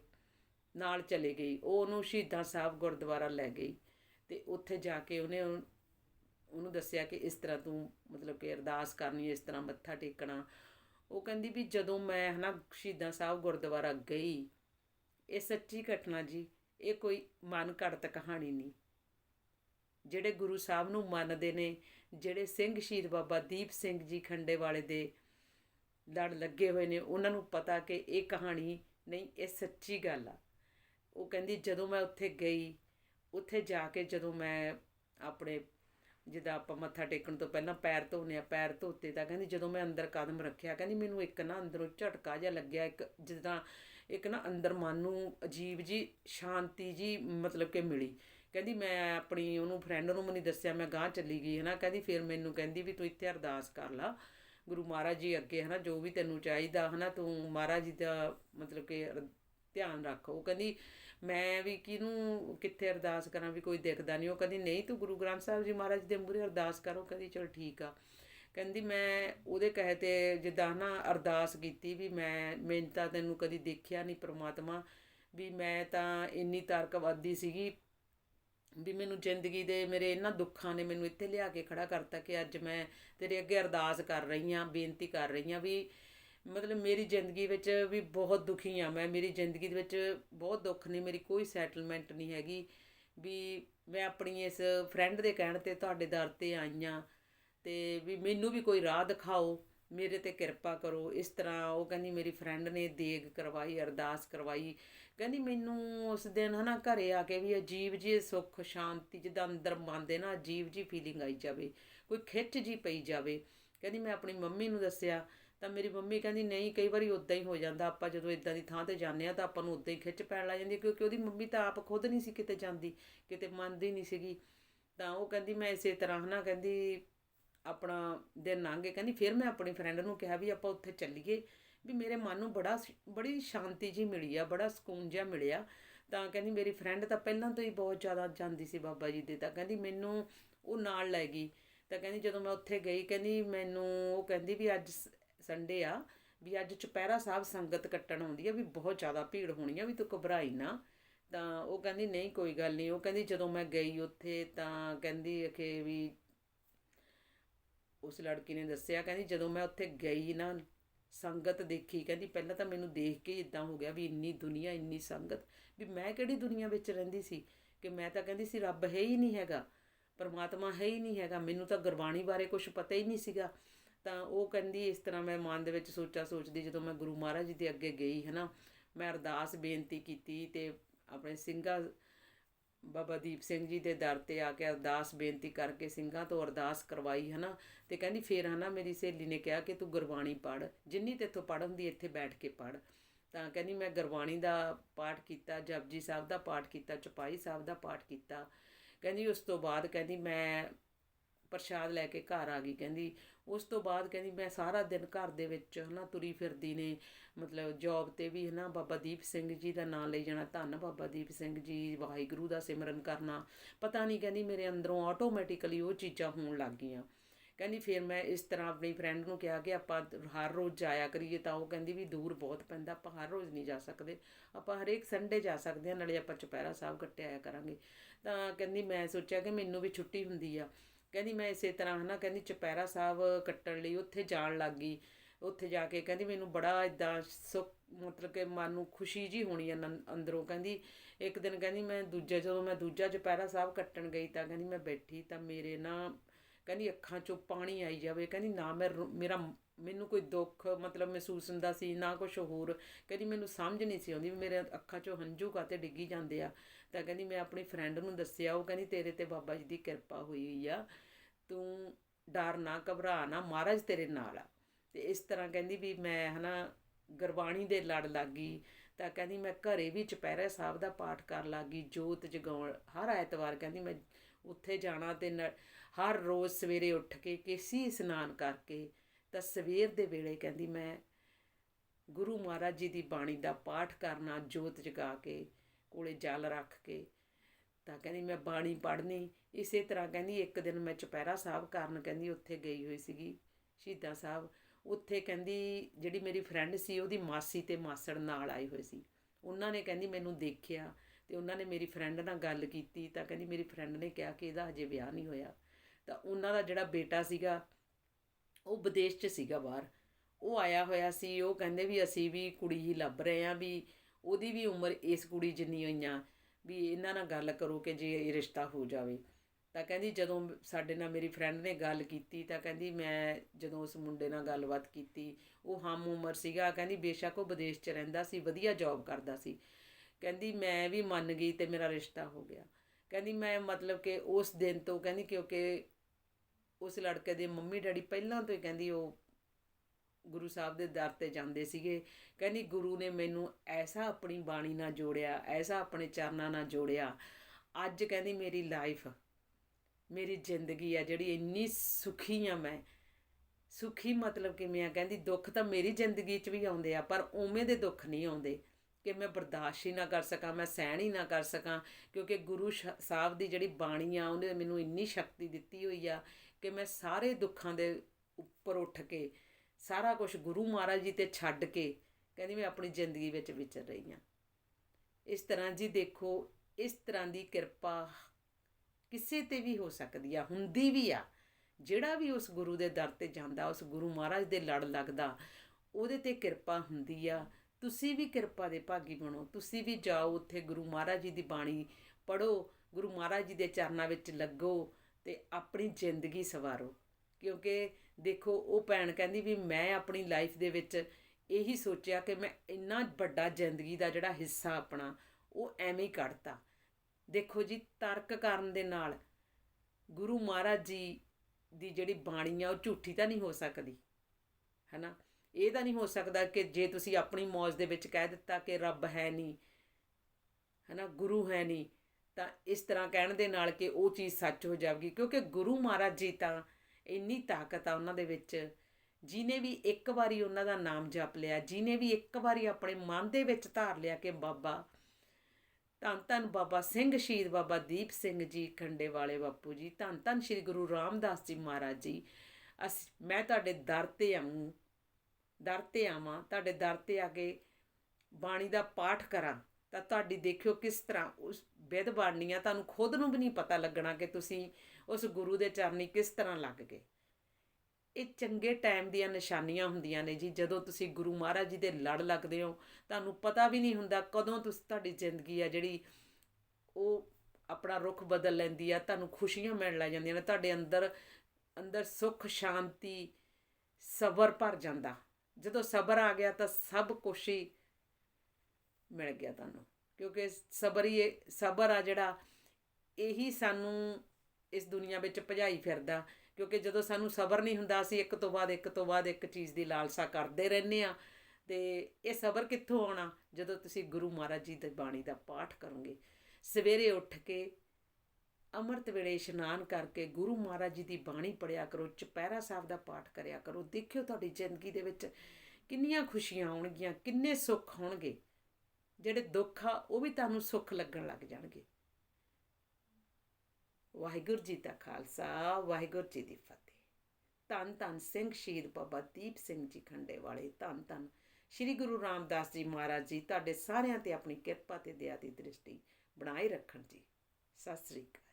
ਨਾਲ ਚਲੇ ਗਈ। ਉਹ ਉਹਨੂੰ ਸ਼ਹੀਦਾਂ ਸਾਹਿਬ ਗੁਰਦੁਆਰਾ ਲੈ ਗਈ ਤੇ ਉੱਥੇ ਜਾ ਕੇ ਉਹਨੇ ਉਹਨੂੰ ਦੱਸਿਆ ਕਿ ਇਸ ਤਰ੍ਹਾਂ ਤੂੰ ਮਤਲਬ ਕਿ ਅਰਦਾਸ ਕਰਨੀ ਇਸ ਤਰ੍ਹਾਂ ਮੱਥਾ ਟੇਕਣਾ। ਉਹ ਕਹਿੰਦੀ ਵੀ ਜਦੋਂ ਮੈਂ ਹਨਾ ਸ਼ਹੀਦਾਂ ਸਾਹਿਬ ਗੁਰਦੁਆਰਾ ਗਈ, ਇਹ ਸੱਚੀ ਘਟਨਾ ਜੀ, ਇਹ ਕੋਈ ਮਨ ਘੜਤ ਕਹਾਣੀ ਨਹੀਂ। ਜਿਹੜੇ ਗੁਰੂ ਸਾਹਿਬ ਨੂੰ ਮੰਨਦੇ ਨੇ, ਜਿਹੜੇ ਸਿੰਘ ਸ਼ਹੀਦ ਬਾਬਾ ਦੀਪ ਸਿੰਘ ਜੀ ਖੰਡੇ ਵਾਲੇ ਦੇ ਲੜ ਲੱਗੇ ਹੋਏ ਨੇ, ਉਹਨਾਂ ਨੂੰ ਪਤਾ ਕਿ ਇਹ ਕਹਾਣੀ ਨਹੀਂ, ਇਹ ਸੱਚੀ ਗੱਲ ਆ। ਉਹ ਕਹਿੰਦੀ ਜਦੋਂ ਮੈਂ ਉੱਥੇ ਗਈ, ਉੱਥੇ ਜਾ ਕੇ ਜਦੋਂ ਮੈਂ ਆਪਣੇ ਜਿੱਦਾਂ ਆਪਾਂ ਮੱਥਾ ਟੇਕਣ ਤੋਂ ਪਹਿਲਾਂ ਪੈਰ ਧੋਨੇ ਆ, ਪੈਰ ਧੋਤੇ ਤਾਂ ਕਹਿੰਦੀ ਜਦੋਂ ਮੈਂ ਅੰਦਰ ਕਦਮ ਰੱਖਿਆ, ਕਹਿੰਦੀ ਮੈਨੂੰ ਇੱਕ ਨਾ ਅੰਦਰੋਂ ਝਟਕਾ ਜਿਹਾ ਲੱਗਿਆ, ਇੱਕ ਜਿੱਦਾਂ ਇੱਕ ਨਾ ਅੰਦਰ ਮਨ ਨੂੰ ਅਜੀਬ ਜੀ ਸ਼ਾਂਤੀ ਜੀ ਮਤਲਬ ਕਿ ਮਿਲੀ। ਕਹਿੰਦੀ ਮੈਂ ਆਪਣੀ ਉਹਨੂੰ ਫਰੈਂਡ ਨੂੰ ਮੈਨੂੰ ਦੱਸਿਆ, ਮੈਂ ਗਾਂ ਚੱਲੀ ਗਈ ਹੈ ਨਾ ਕਹਿੰਦੀ ਫਿਰ ਮੈਨੂੰ ਕਹਿੰਦੀ ਵੀ ਤੂੰ ਇੱਥੇ ਅਰਦਾਸ ਕਰ ਲਾ, ਗੁਰੂ ਮਹਾਰਾਜ ਜੀ ਅੱਗੇ ਹੈ ਨਾ ਜੋ ਵੀ ਤੈਨੂੰ ਚਾਹੀਦਾ ਹੈ ਨਾ ਤੂੰ ਮਹਾਰਾਜ ਜੀ ਦਾ ਮਤਲਬ ਕਿ ਅਰ- ਧਿਆਨ ਰੱਖ। ਉਹ ਕਹਿੰਦੀ, ਮੈਂ ਵੀ ਕਿਹਨੂੰ, ਕਿੱਥੇ ਅਰਦਾਸ ਕਰਾਂ ਵੀ ਕੋਈ ਦੇਖਦਾ ਨਹੀਂ। ਉਹ ਕਹਿੰਦੀ, ਨਹੀਂ ਤੂੰ ਗੁਰੂ ਗ੍ਰੰਥ ਸਾਹਿਬ ਜੀ ਮਹਾਰਾਜ ਦੇ ਮੂਹਰੇ ਅਰਦਾਸ ਕਰੋ। ਕਹਿੰਦੀ, ਚਲ ਠੀਕ ਆ। ਕਹਿੰਦੀ, ਮੈਂ ਉਹਦੇ ਕਹੇ ਤੇ ਜਿੱਦਾਂ ਨਾ ਅਰਦਾਸ ਕੀਤੀ ਵੀ ਮੈਂ, ਮੈਨੂੰ ਤਾਂ ਤੈਨੂੰ ਕਦੀ ਦੇਖਿਆ ਨਹੀਂ ਪ੍ਰਮਾਤਮਾ, ਵੀ ਮੈਂ ਤਾਂ ਇੰਨੀ ਤਾਰਕਵਾਦੀ ਸੀਗੀ ਵੀ ਮੈਨੂੰ ਜ਼ਿੰਦਗੀ ਦੇ ਮੇਰੇ ਇਹਨਾਂ ਦੁੱਖਾਂ ਨੇ ਮੈਨੂੰ ਇੱਥੇ ਲਿਆ ਕੇ ਖੜਾ ਕਰਤਾ ਕਿ ਅੱਜ ਮੈਂ ਤੇਰੇ ਅੱਗੇ ਅਰਦਾਸ ਕਰ ਰਹੀ ਹਾਂ, ਬੇਨਤੀ ਕਰ ਰਹੀ ਹਾਂ ਵੀ ਮਤਲਬ ਮੇਰੀ ਜ਼ਿੰਦਗੀ ਵਿੱਚ ਵੀ ਬਹੁਤ ਦੁਖੀ ਆ ਮੈਂ, ਮੇਰੀ ਜ਼ਿੰਦਗੀ ਦੇ ਵਿੱਚ ਬਹੁਤ ਦੁੱਖ ਨੇ, ਮੇਰੀ ਕੋਈ ਸੈਟਲਮੈਂਟ ਨਹੀਂ ਹੈਗੀ ਵੀ ਮੈਂ ਆਪਣੀ ਇਸ ਫਰੈਂਡ ਦੇ ਕਹਿਣ ਤੇ ਤੁਹਾਡੇ ਦਰ ਤੇ ਆਈ ਹਾਂ ਤੇ ਵੀ ਮੈਨੂੰ ਵੀ ਕੋਈ ਰਾਹ ਦਿਖਾਓ, ਮੇਰੇ ਤੇ ਕਿਰਪਾ ਕਰੋ। ਇਸ ਤਰ੍ਹਾਂ ਉਹ ਕਹਿੰਦੀ ਮੇਰੀ ਫਰੈਂਡ ਨੇ ਦੇਗ ਕਰਵਾਈ, ਅਰਦਾਸ ਕਰਵਾਈ। ਕਹਿੰਦੀ ਮੈਨੂੰ ਉਸ ਦਿਨ ਹਨਾ ਘਰੇ ਆ ਕੇ ਵੀ ਅਜੀਬ ਜੀ ਸੁੱਖ, ਸ਼ਾਂਤੀ, ਜਿੱਦਾਂ ਅੰਦਰ ਮਨ ਨਾ, ਅਜੀਬ ਜੀ ਫੀਲਿੰਗ ਆਈ ਜਾਵੇ, ਕੋਈ ਖਿੱਚ ਜੀ ਪਈ ਜਾਵੇ। ਕਹਿੰਦੀ ਮੈਂ ਆਪਣੀ ਮੰਮੀ ਨੂੰ ਦੱਸਿਆ ਤਾਂ ਮੇਰੀ ਮੰਮੀ ਕਹਿੰਦੀ, ਨਹੀਂ, ਕਈ ਵਾਰੀ ਉਦਾਂ ਹੀ ਹੋ ਜਾਂਦਾ, ਆਪਾਂ ਜਦੋਂ ਇਦਾਂ ਦੀ ਥਾਂ ਤੇ ਜਾਂਦੇ ਆ ਤਾਂ ਆਪਾਂ ਨੂੰ ਉਦਾਂ ਹੀ ਖਿੱਚ ਪੈਣ ਲੱਗ ਜਾਂਦੀ ਕਿਉਂਕਿ ਉਹਦੀ ਮੰਮੀ ਤਾਂ ਆਪ ਖੁਦ ਨਹੀਂ ਸੀ ਕਿਤੇ ਜਾਂਦੀ, ਕਿਤੇ ਮੰਨਦੀ ਨਹੀਂ ਸੀਗੀ। ਤਾਂ ਉਹ ਕਹਿੰਦੀ, ਮੈਂ ਇਸੇ ਤਰ੍ਹਾਂ ਹਨਾ, ਕਹਿੰਦੀ, ਆਪਣਾ ਦਿਨ ਲੰਘੇ। ਕਹਿੰਦੀ, ਫਿਰ ਮੈਂ ਆਪਣੀ ਫਰੈਂਡ ਨੂੰ ਕਿਹਾ ਵੀ ਆਪਾਂ ਉੱਥੇ ਚੱਲੀਏ, ਵੀ ਮੇਰੇ ਮਨ ਨੂੰ ਬੜਾ ਬੜੀ ਸ਼ਾਂਤੀ ਜੀ ਮਿਲੀ ਆ, ਬੜਾ ਸਕੂਨ ਜਿਹਾ ਮਿਲਿਆ। ਤਾਂ ਕਹਿੰਦੀ, ਮੇਰੀ ਫਰੈਂਡ ਤਾਂ ਪਹਿਲਾਂ ਤੋਂ ਹੀ ਬਹੁਤ ਜ਼ਿਆਦਾ ਜਾਂਦੀ ਸੀ ਬਾਬਾ ਜੀ ਦੇ, ਤਾਂ ਕਹਿੰਦੀ ਮੈਨੂੰ ਉਹ ਨਾਲ ਲੈ ਗਈ। ਤਾਂ ਕਹਿੰਦੀ, ਜਦੋਂ ਮੈਂ ਉੱਥੇ ਗਈ, ਕਹਿੰਦੀ ਮੈਨੂੰ ਉਹ ਕਹਿੰਦੀ ਵੀ ਅੱਜ ਸੰਡੇ ਆ, ਵੀ ਅੱਜ ਚੁਪਹਿਰਾ ਸਾਹਿਬ ਸੰਗਤ ਕੱਟਣ ਆਉਂਦੀ ਆ, ਵੀ ਬਹੁਤ ਜ਼ਿਆਦਾ ਭੀੜ ਹੋਣੀ ਆ, ਵੀ ਤੂੰ ਘਬਰਾਈ ਨਾ। ਤਾਂ ਉਹ ਕਹਿੰਦੀ, ਨਹੀਂ, ਕੋਈ ਗੱਲ ਨਹੀਂ। ਉਹ ਕਹਿੰਦੀ, ਜਦੋਂ ਮੈਂ ਗਈ ਉੱਥੇ ਤਾਂ ਕਹਿੰਦੀ ਕਿ ਵੀ ਉਸ ਲੜਕੀ ਨੇ ਦੱਸਿਆ, ਕਹਿੰਦੀ, ਜਦੋਂ ਮੈਂ ਉੱਥੇ ਗਈ ਨਾ, ਸੰਗਤ ਦੇਖੀ, ਕਹਿੰਦੀ, ਪਹਿਲਾਂ ਤਾਂ ਮੈਨੂੰ ਦੇਖ ਕੇ ਇਦਾਂ ਹੋ ਗਿਆ ਵੀ ਇੰਨੀ ਦੁਨੀਆ, ਇੰਨੀ ਸੰਗਤ, ਵੀ ਮੈਂ ਕਿਹੜੀ ਦੁਨੀਆ ਵਿੱਚ ਰਹਿੰਦੀ ਸੀ? ਕਿ ਮੈਂ ਤਾਂ ਕਹਿੰਦੀ ਸੀ, ਰੱਬ ਹੈ ਹੀ ਨਹੀਂ ਹੈਗਾ, ਪਰਮਾਤਮਾ ਹੈ ਹੀ ਨਹੀਂ ਹੈਗਾ, ਮੈਨੂੰ ਤਾਂ ਗੁਰਬਾਣੀ ਬਾਰੇ ਕੁਝ ਪਤਾ ਹੀ ਨਹੀਂ ਸੀਗਾ। ਤਾਂ ਉਹ ਕਹਿੰਦੀ ਇਸ ਤਰ੍ਹਾਂ ਮੈਂ ਮਨ ਦੇ ਵਿੱਚ ਸੋਚਾ ਸੋਚਦੀ ਜਦੋਂ ਮੈਂ ਗੁਰੂ ਮਹਾਰਾਜ ਜੀ ਦੇ ਅੱਗੇ ਗਈ ਹੈ ਨਾ ਮੈਂ ਅਰਦਾਸ ਬੇਨਤੀ ਕੀਤੀ ਤੇ ਆਪਣੇ ਸਿੰਘਾਂ, ਬਾਬਾ ਦੀਪ ਸਿੰਘ ਜੀ ਦੇ ਦਰ ਤੇ ਆ ਕੇ ਅਰਦਾਸ ਬੇਨਤੀ ਕਰਕੇ ਸਿੰਘਾਂ ਤੋਂ ਅਰਦਾਸ ਕਰਵਾਈ, ਹਨਾ, ਤੇ ਕਹਿੰਦੀ ਫੇਰ, ਹਨਾ, ਮੇਰੀ ਸਹੇਲੀ ਨੇ ਕਿਹਾ ਕਿ ਤੂੰ ਗੁਰਬਾਣੀ ਪੜ੍ਹ, ਜਿੰਨੀ ਤੇਥੋਂ ਪੜ੍ਹਨ ਹੁੰਦੀ ਇੱਥੇ ਬੈਠ ਕੇ ਪੜ੍ਹ। ਤਾਂ ਕਹਿੰਦੀ ਮੈਂ ਗੁਰਬਾਣੀ ਦਾ ਪਾਠ ਕੀਤਾ, ਜਪਜੀ ਸਾਹਿਬ ਦਾ ਪਾਠ ਕੀਤਾ, ਚੁਪਾਈ ਸਾਹਿਬ ਦਾ ਪਾਠ ਕੀਤਾ। ਕਹਿੰਦੀ ਉਸ ਤੋਂ ਬਾਅਦ ਕਹਿੰਦੀ ਮੈਂ ਪ੍ਰਸ਼ਾਦ ਲੈ ਕੇ ਘਰ ਆ ਗਈ, ਕਹਿੰਦੀ ਉਸ ਤੋਂ ਬਾਅਦ ਕਹਿੰਦੀ ਮੈਂ ਸਾਰਾ ਦਿਨ ਘਰ ਦੇ ਵਿੱਚ ਹਨਾ ਤੁਰੀ ਫਿਰਦੀ ਨੇ, ਮਤਲਬ ਜੌਬ ਤੇ ਵੀ ਹਨਾ ਬਾਬਾ ਦੀਪ ਸਿੰਘ ਜੀ ਦਾ ਨਾਮ ਲਈ ਜਾਣਾ, ਧੰਨ ਬਾਬਾ ਦੀਪ ਸਿੰਘ ਜੀ, ਵਾਹਿਗੁਰੂ ਦਾ ਸਿਮਰਨ ਕਰਨਾ, ਪਤਾ ਨਹੀਂ ਕਹਿੰਦੀ ਮੇਰੇ ਅੰਦਰੋਂ ਆਟੋਮੈਟਿਕਲੀ ਉਹ ਚੀਜ਼ਾਂ ਹੋਣ ਲੱਗ ਗਈਆਂ। ਕਹਿੰਦੀ ਫਿਰ ਮੈਂ ਇਸ ਤਰ੍ਹਾਂ ਆਪਣੀ ਫਰੈਂਡ ਨੂੰ ਕਿਹਾ ਕਿ ਆਪਾਂ ਹਰ ਰੋਜ਼ ਜਾਇਆ ਕਰੀਏ ਤਾਂ ਉਹ ਕਹਿੰਦੀ ਵੀ ਦੂਰ ਬਹੁਤ ਪੈਂਦਾ, ਆਪਾਂ ਹਰ ਰੋਜ਼ ਨਹੀਂ ਜਾ ਸਕਦੇ, ਆਪਾਂ ਹਰੇਕ ਸੰਡੇ ਜਾ ਸਕਦੇ ਹਾਂ, ਨਾਲੇ ਆਪਾਂ ਚੁਪਹਿਰਾ ਸਾਹਿਬ ਕੱਟਿਆ ਆਇਆ ਕਰਾਂਗੇ। ਤਾਂ ਕਹਿੰਦੀ ਮੈਂ ਸੋਚਿਆ ਕਿ ਮੈਨੂੰ ਵੀ ਛੁੱਟੀ ਹੁੰਦੀ ਆ। ਕਹਿੰਦੀ ਮੈਂ ਇਸੇ ਤਰ੍ਹਾਂ ਹਨਾ, ਕਹਿੰਦੀ ਚੁਪਹਿਰਾ ਸਾਹਿਬ ਕੱਟਣ ਲਈ ਉੱਥੇ ਜਾਣ ਲੱਗ ਗਈ। ਉੱਥੇ ਜਾ ਕੇ ਕਹਿੰਦੀ ਮੈਨੂੰ ਬੜਾ ਇਦਾਂ ਸੁੱਖ, ਮਤਲਬ ਕਿ ਮਨ ਨੂੰ ਖੁਸ਼ੀ ਜੀ ਹੋਣੀ ਆ ਨੰ- ਅੰਦਰੋਂ। ਕਹਿੰਦੀ ਇੱਕ ਦਿਨ ਕਹਿੰਦੀ ਮੈਂ ਦੂਜਾ, ਜਦੋਂ ਮੈਂ ਦੂਜਾ ਚੁਪਹਿਰਾ ਸਾਹਿਬ ਕੱਟਣ ਗਈ ਤਾਂ ਕਹਿੰਦੀ ਮੈਂ ਬੈਠੀ ਤਾਂ ਮੇਰੇ ਨਾ ਕਹਿੰਦੀ ਅੱਖਾਂ 'ਚੋਂ ਪਾਣੀ ਆਈ ਜਾਵੇ, ਕਹਿੰਦੀ ਨਾ ਮੈਂ ਰੋ- ਮੇਰਾ ਮੈਨੂੰ ਕੋਈ ਦੁੱਖ ਮਤਲਬ ਮਹਿਸੂਸ ਹੁੰਦਾ ਸੀ, ਨਾ ਕੁਝ ਹੋਰ। ਕਹਿੰਦੀ ਮੈਨੂੰ ਸਮਝ ਨਹੀਂ ਸੀ ਆਉਂਦੀ ਵੀ ਮੇਰੇ ਅੱਖਾਂ 'ਚੋਂ ਹੰਝੂ ਕਾਤੇ ਡਿੱਗੀ ਜਾਂਦੇ ਆ। ਤਾਂ ਕਹਿੰਦੀ ਮੈਂ ਆਪਣੀ ਫਰੈਂਡ ਨੂੰ ਦੱਸਿਆ, ਉਹ ਕਹਿੰਦੀ ਤੇਰੇ ਤੇ ਬਾਬਾ ਜੀ ਦੀ ਕਿਰਪਾ ਹੋਈ ਹੋਈ ਆ, ਤੂੰ ਡਰ ਨਾ, ਘਬਰਾ ਨਾ, ਮਹਾਰਾਜ ਤੇਰੇ ਨਾਲ ਆ। ਤੇ ਇਸ ਤਰ੍ਹਾਂ ਕਹਿੰਦੀ ਵੀ ਮੈਂ ਹਨਾ ਗੁਰਬਾਣੀ ਦੇ ਲੜ ਲੱਗੀ, ਤਾਂ ਕਹਿੰਦੀ ਮੈਂ ਘਰੇ ਵੀ ਚੁਪਹਿਰਾ ਸਾਹਿਬ ਦਾ ਪਾਠ ਕਰ ਲੱਗੀ, ਜੋਤ ਜਗਾਉਣ, ਹਰ ਐਤਵਾਰ ਕਹਿੰਦੀ ਮੈਂ ਉੱਥੇ ਜਾਣਾ ਤੇ ਨ- ਹਰ ਰੋਜ਼ ਸਵੇਰੇ ਉੱਠ ਕੇ ਕੇਸੀ ਇਸ਼ਨਾਨ ਕਰਕੇ ਤਾਂ ਸਵੇਰ ਦੇ ਵੇਲੇ ਕਹਿੰਦੀ ਮੈਂ ਗੁਰੂ ਮਹਾਰਾਜ ਜੀ ਦੀ ਬਾਣੀ ਦਾ ਪਾਠ ਕਰਨਾ, ਜੋਤ ਜਗਾ ਕੇ ਕੋਲੇ ਜਲ ਰੱਖ ਕੇ। ਤਾਂ ਕਹਿੰਦੀ ਮੈਂ ਬਾਣੀ ਪੜ੍ਹਨੀ। ਇਸੇ ਤਰ੍ਹਾਂ ਕਹਿੰਦੀ ਇੱਕ ਦਿਨ ਮੈਂ ਚੁਪਹਿਰਾ ਸਾਹਿਬ ਕਰਨ ਕਹਿੰਦੀ ਉੱਥੇ ਗਈ ਹੋਈ ਸੀਗੀ, ਸ਼ਹੀਦਾਂ ਸਾਹਿਬ। ਉੱਥੇ ਕਹਿੰਦੀ ਜਿਹੜੀ ਮੇਰੀ ਫਰੈਂਡ ਸੀ ਉਹਦੀ ਮਾਸੀ ਤੇ ਮਾਸੜ ਨਾਲ ਆਏ ਹੋਏ ਸੀ। ਉਹਨਾਂ ਨੇ ਕਹਿੰਦੀ ਮੈਨੂੰ ਦੇਖਿਆ ਤੇ ਉਹਨਾਂ ਨੇ ਮੇਰੀ ਫਰੈਂਡ ਨਾਲ ਗੱਲ ਕੀਤੀ ਤਾਂ ਕਹਿੰਦੀ ਮੇਰੀ ਫਰੈਂਡ ਨੇ ਕਿਹਾ ਕਿ ਇਹਦਾ ਹਜੇ ਵਿਆਹ ਨਹੀਂ ਹੋਇਆ। ਤਾਂ ਉਹਨਾਂ ਦਾ ਜਿਹੜਾ ਬੇਟਾ ਸੀਗਾ, ਉਹ ਵਿਦੇਸ਼ 'ਚ ਸੀਗਾ ਬਾਹਰ। ਉਹ ਆਇਆ ਹੋਇਆ ਸੀ, ਉਹ ਕਹਿੰਦੇ ਵੀ ਅਸੀਂ ਵੀ ਕੁੜੀ ਹੀ ਲੱਭ ਰਹੇ ਹਾਂ ਵੀ ਉਹਦੀ ਵੀ ਉਮਰ ਇਸ ਕੁੜੀ ਜਿੰਨੀ ਹੋਈਆਂ ਵੀ ਇਹਨਾਂ ਨਾਲ ਗੱਲ ਕਰੋ ਕਿ ਜੇ ਇਹ ਰਿਸ਼ਤਾ ਹੋ ਜਾਵੇ। ਤਾਂ ਕਹਿੰਦੀ ਜਦੋਂ ਸਾਡੇ ਨਾਲ ਮੇਰੀ ਫਰੈਂਡ ਨੇ ਗੱਲ ਕੀਤੀ ਤਾਂ ਕਹਿੰਦੀ ਮੈਂ ਜਦੋਂ ਉਸ ਮੁੰਡੇ ਨਾਲ ਗੱਲਬਾਤ ਕੀਤੀ, ਉਹ ਹਮ ਉਮਰ ਸੀਗਾ, ਕਹਿੰਦੀ ਬੇਸ਼ੱਕ ਉਹ ਵਿਦੇਸ਼ 'ਚ ਰਹਿੰਦਾ ਸੀ, ਵਧੀਆ ਜੌਬ ਕਰਦਾ ਸੀ। ਕਹਿੰਦੀ ਮੈਂ ਵੀ ਮੰਨ ਗਈ ਤੇ ਮੇਰਾ ਰਿਸ਼ਤਾ ਹੋ ਗਿਆ। ਕਹਿੰਦੀ ਮੈਂ ਮਤਲਬ ਕਿ ਉਸ ਦਿਨ ਤੋਂ ਕਹਿੰਦੀ ਕਿਉਂਕਿ ਉਸ ਲੜਕੇ ਦੇ ਮੰਮੀ ਡੈਡੀ ਪਹਿਲਾਂ ਤੋਂ ਹੀ ਕਹਿੰਦੀ ਉਹ ਗੁਰੂ ਸਾਹਿਬ ਦੇ ਦਰ ਤੇ ਜਾਂਦੇ ਸੀਗੇ। ਕਹਿੰਦੀ ਗੁਰੂ ਨੇ ਮੈਨੂੰ ਐਸਾ ਆਪਣੀ ਬਾਣੀ ਨਾਲ ਜੋੜਿਆ, ਐਸਾ ਆਪਣੇ ਚਰਨਾਂ ਨਾਲ ਜੋੜਿਆ। ਅੱਜ ਕਹਿੰਦੀ ਮੇਰੀ ਲਾਈਫ ਮੇਰੀ ਜ਼ਿੰਦਗੀ ਆ ਜਿਹੜੀ ਇੰਨੀ ਸੁਖੀ ਆ ਮੈਂ। ਸੁਖੀ ਮਤਲਬ ਕਿਵੇਂ ਆ? ਕਹਿੰਦੀ ਦੁੱਖ ਤਾਂ ਮੇਰੀ ਜ਼ਿੰਦਗੀ 'ਚ ਵੀ ਆਉਂਦੇ ਆ, ਪਰ ਉਵੇਂ ਦੇ ਦੁੱਖ ਨਹੀਂ ਆਉਂਦੇ ਕਿ ਮੈਂ ਬਰਦਾਸ਼ਤ ਹੀ ਨਾ ਕਰ ਸਕਾਂ, ਮੈਂ ਸਹਿਣ ਹੀ ਨਾ ਕਰ ਸਕਾਂ। ਕਿਉਂਕਿ ਗੁਰੂ ਸ਼- ਸਾਹਿਬ ਦੀ ਜਿਹੜੀ ਬਾਣੀ ਆ, ਉਹਨੇ ਮੈਨੂੰ ਇੰਨੀ ਸ਼ਕਤੀ ਦਿੱਤੀ ਹੋਈ ਆ ਕਿ ਮੈਂ ਸਾਰੇ ਦੁੱਖਾਂ ਦੇ ਉੱਪਰ ਉੱਠ ਕੇ, ਸਾਰਾ ਕੁਝ ਗੁਰੂ ਮਹਾਰਾਜ ਜੀ ਤੇ ਛੱਡ ਕੇ ਕਹਿੰਦੀ ਮੈਂ ਆਪਣੀ ਜ਼ਿੰਦਗੀ ਵਿੱਚ ਵਿਚਰ ਰਹੀ ਹਾਂ। ਇਸ ਤਰ੍ਹਾਂ ਜੀ ਦੇਖੋ, ਇਸ ਤਰ੍ਹਾਂ ਦੀ ਕਿਰਪਾ ਕਿਸੇ ਤੇ ਵੀ ਹੋ ਸਕਦੀ ਆ, ਹੁੰਦੀ ਵੀ ਆ। ਜਿਹੜਾ ਵੀ ਉਸ ਗੁਰੂ ਦੇ ਦਰ ਤੇ ਜਾਂਦਾ, ਉਸ ਗੁਰੂ ਮਹਾਰਾਜ ਦੇ ਲੜ ਲੱਗਦਾ, ਉਹਦੇ ਤੇ ਕਿਰਪਾ ਹੁੰਦੀ ਆ। ਤੁਸੀਂ ਵੀ ਕਿਰਪਾ ਦੇ ਭਾਗੀ ਬਣੋ, ਤੁਸੀਂ ਵੀ ਜਾਓ, ਉੱਥੇ ਗੁਰੂ ਮਹਾਰਾਜ ਜੀ ਦੀ ਬਾਣੀ ਪੜੋ ਗੁਰੂ ਮਹਾਰਾਜ ਜੀ ਦੇ ਚਰਨਾਂ ਵਿੱਚ ਲੱਗੋ। ਅਤੇ ਆਪਣੀ ਜ਼ਿੰਦਗੀ ਸਵਾਰੋ। ਕਿਉਂਕਿ ਦੇਖੋ, ਉਹ ਭੈਣ ਕਹਿੰਦੀ ਵੀ ਮੈਂ ਆਪਣੀ ਲਾਈਫ ਦੇ ਵਿੱਚ ਇਹੀ ਸੋਚਿਆ ਕਿ ਮੈਂ ਇੰਨਾ ਵੱਡਾ ਜ਼ਿੰਦਗੀ ਦਾ ਜਿਹੜਾ ਹਿੱਸਾ ਆਪਣਾ, ਉਹ ਐਵੇਂ ਹੀ ਕੱਢਤਾ। ਦੇਖੋ ਜੀ, ਤਰਕ ਕਰਨ ਦੇ ਨਾਲ ਗੁਰੂ ਮਹਾਰਾਜ ਜੀ ਦੀ ਜਿਹੜੀ ਬਾਣੀ ਆ, ਉਹ ਝੂਠੀ ਤਾਂ ਨਹੀਂ ਹੋ ਸਕਦੀ। ਹੈਨਾ? ਇਹ ਤਾਂ ਨਹੀਂ ਹੋ ਸਕਦਾ ਕਿ ਜੇ ਤੁਸੀਂ ਆਪਣੀ ਮੌਜ ਦੇ ਵਿੱਚ ਕਹਿ ਦਿੱਤਾ ਕਿ ਰੱਬ ਹੈ ਨਹੀਂ, ਹਨਾ? ਗੁਰੂ ਹੈ ਨਹੀਂ ਤਾਂ ਇਸ ਤਰ੍ਹਾਂ ਕਹਿਣ ਦੇ ਨਾਲ ਕਿ ਉਹ ਚੀਜ਼ ਸੱਚ ਹੋ ਜਾਵੇਗੀ, ਕਿਉਂਕਿ ਗੁਰੂ ਮਹਾਰਾਜ ਜੀ ਤਾਂ ਇੰਨੀ ਤਾਕਤ ਆ ਉਹਨਾਂ ਦੇ ਵਿੱਚ, ਜਿਨੇ ਵੀ ਇੱਕ ਵਾਰੀ ਉਹਨਾਂ ਦਾ ਨਾਮ ਜਪ ਲਿਆ, ਜਿਨੇ ਵੀ ਇੱਕ ਵਾਰੀ ਆਪਣੇ ਮਨ ਦੇ ਵਿੱਚ ਧਾਰ ਲਿਆ ਕਿ ਬਾਬਾ ਧੰਨ ਧੰਨ ਬਾਬਾ ਸਿੰਘ ਸ਼ਹੀਦ ਬਾਬਾ ਦੀਪ ਸਿੰਘ ਜੀ ਖੰਡੇ ਵਾਲੇ ਬਾਪੂ ਜੀ, ਧੰਨ ਧੰਨ ਸ੍ਰੀ ਗੁਰੂ ਰਾਮਦਾਸ ਜੀ ਮਹਾਰਾਜ ਜੀ, ਅਸ, ਮੈਂ ਤੁਹਾਡੇ ਦਰ ਤੇ ਆਉਂ ਦਰ ਤੇ ਆਵਾਂ, ਤੁਹਾਡੇ ਦਰ ਤੇ ਆ ਕੇ ਬਾਣੀ ਦਾ ਪਾਠ ਕਰਾਂ। ਤਾਂ ਤੁਹਾਡੀ ਦੇਖਿਓ ਕਿਸ ਤਰ੍ਹਾਂ ਉਸ ਵਿਦ ਬਾਣੀ ਆ ਤੁਹਾਨੂੰ ਖੁਦ ਨੂੰ ਵੀ ਨਹੀਂ ਪਤਾ ਲੱਗਣਾ ਕਿ ਤੁਸੀਂ ਉਸ ਗੁਰੂ ਦੇ ਚਰਨੀ ਕਿਸ ਤਰ੍ਹਾਂ ਲੱਗ ਗਏ। ਇਹ ਚੰਗੇ ਟਾਈਮ ਦੀਆਂ ਨਿਸ਼ਾਨੀਆਂ ਹੁੰਦੀਆਂ ਨੇ ਜੀ, ਜਦੋਂ ਤੁਸੀਂ ਗੁਰੂ ਮਹਾਰਾਜ ਜੀ ਦੇ ਲੜ ਲੱਗਦੇ ਹੋ, ਤੁਹਾਨੂੰ ਪਤਾ ਵੀ ਨਹੀਂ ਹੁੰਦਾ ਕਦੋਂ ਤੁਸੀਂ, ਤੁਹਾਡੀ ਜ਼ਿੰਦਗੀ ਆ ਜਿਹੜੀ ਉਹ ਆਪਣਾ ਰੁਖ ਬਦਲ ਲੈਂਦੀ ਆ, ਤੁਹਾਨੂੰ ਖੁਸ਼ੀਆਂ ਮਿਲਣ ਲੱਗ ਜਾਂਦੀਆਂ ਨੇ, ਤੁਹਾਡੇ ਅੰਦਰ ਅੰਦਰ ਸੁੱਖ, ਸ਼ਾਂਤੀ, ਸਬਰ ਭਰ ਜਾਂਦਾ। ਜਦੋਂ ਸਬਰ ਆ ਗਿਆ ਤਾਂ ਸਭ ਕੁਛ ਹੀ ਮਿਲ ਗਿਆ ਤੁਹਾਨੂੰ। ਕਿਉਂਕਿ ਸਬਰ ਹੀ ਸਬਰ ਆ ਜਿਹੜਾ, ਇਹੀ ਸਾਨੂੰ ਇਸ ਦੁਨੀਆ ਵਿੱਚ ਭਜਾਈ ਫਿਰਦਾ। ਕਿਉਂਕਿ ਜਦੋਂ ਸਾਨੂੰ ਸਬਰ ਨਹੀਂ ਹੁੰਦਾ, ਅਸੀਂ ਇੱਕ ਤੋਂ ਬਾਅਦ, ਇੱਕ ਤੋਂ ਬਾਅਦ ਇੱਕ ਚੀਜ਼ ਦੀ ਲਾਲਸਾ ਕਰਦੇ ਰਹਿੰਦੇ ਆ ਤੇ ਇਹ ਸਬਰ ਕਿੱਥੋਂ ਆਉਣਾ? ਜਦੋਂ ਤੁਸੀਂ ਗੁਰੂ ਮਹਾਰਾਜ ਜੀ ਦੀ ਬਾਣੀ ਦਾ ਪਾਠ ਕਰੋਗੇ। ਸਵੇਰੇ ਉੱਠ ਕੇ ਅੰਮ੍ਰਿਤ ਵੇਲੇ ਇਸ਼ਨਾਨ ਕਰਕੇ ਗੁਰੂ ਮਹਾਰਾਜ ਜੀ ਦੀ ਬਾਣੀ ਪੜਿਆ ਕਰੋ, ਚੁਪਹਿਰਾ ਸਾਹਿਬ ਦਾ ਪਾਠ ਕਰਿਆ ਕਰੋ। ਦੇਖਿਓ ਤੁਹਾਡੀ ਜ਼ਿੰਦਗੀ ਦੇ ਵਿੱਚ ਕਿੰਨੀਆਂ ਖੁਸ਼ੀਆਂ ਆਉਣਗੀਆਂ, ਕਿੰਨੇ ਸੁੱਖ ਹੋਣਗੇ। ਜਿਹੜੇ ਦੁੱਖ ਆ, ਉਹ ਵੀ ਤੁਹਾਨੂੰ ਸੁੱਖ ਲੱਗਣ ਲੱਗ ਜਾਣਗੇ। ਵਾਹਿਗੁਰੂ ਜੀ ਦਾ ਖਾਲਸਾ, ਵਾਹਿਗੁਰੂ ਜੀ ਦੀ ਫਤਿਹ। ਧੰਨ ਧੰਨ ਸਿੰਘ ਸ਼ਹੀਦ ਬਾਬਾ ਦੀਪ ਸਿੰਘ ਜੀ ਖੰਡੇ ਵਾਲੇ, ਧੰਨ ਧੰਨ ਸ੍ਰੀ ਗੁਰੂ ਰਾਮਦਾਸ ਜੀ ਮਹਾਰਾਜ ਜੀ, ਤੁਹਾਡੇ ਸਾਰਿਆਂ ਤੇ ਆਪਣੀ ਕਿਰਪਾ ਤੇ ਦਇਆ ਦੀ ਦ੍ਰਿਸ਼ਟੀ ਬਣਾਏ ਰੱਖਣ ਜੀ। ਸਤਿ ਸ੍ਰੀ ਅਕਾਲ।